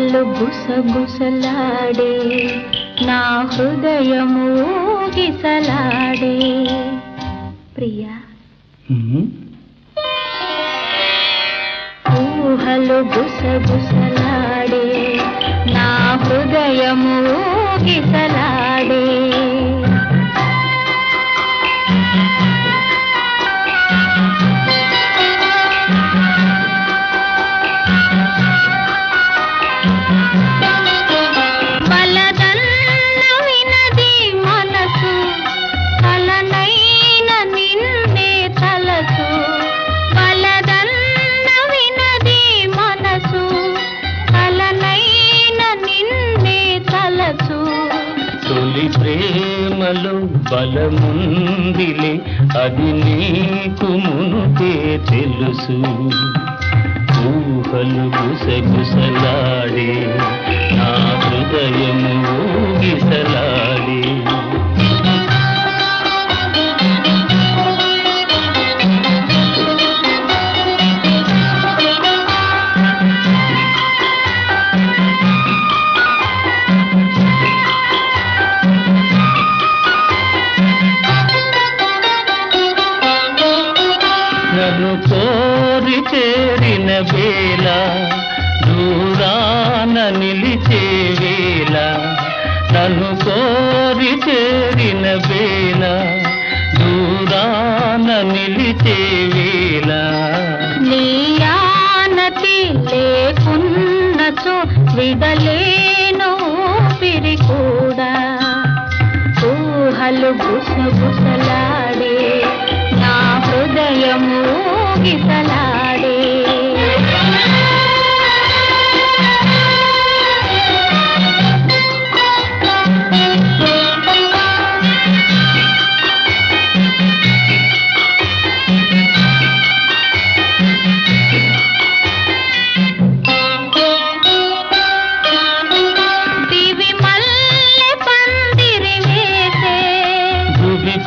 ఊహలు గుసగుసలాడే నా హృదయము ఊగిసలాడే. ప్రియా. ఊహలు గుసగుసలాడే నా హృదయము ఊగిసలాడే. ప్రేమలో బలముందిలే అది నీకు మునుపే తెలుసు. ఊహలు గుసగుసలాడే నా హృదయము ఊగిసలాడే. నన్ను కోరి చేరిన వేళ దూరాన నిలిచే వేళ. నన్ను కోరి చేరిన వేళ దూరాన నిలిచే వేళ. నీయానతి లేకున్నచో విడలేను పిరి కూడా. ఊహలు గుసగుసలాడే గిసలాడే.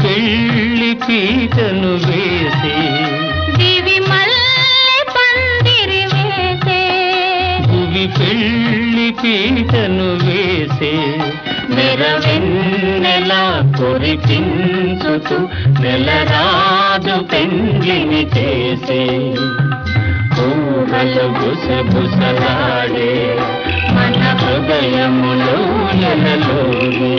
పెళ్ళి పీటను వేసే. పెళ్ళి పీటను వేసే నెరవెన్నెలా కురిపించుతూ నెలరాజు పెండ్లిని చేసే ఊహలు గుసగుసలాడే మన హృదయములో నెలలోనే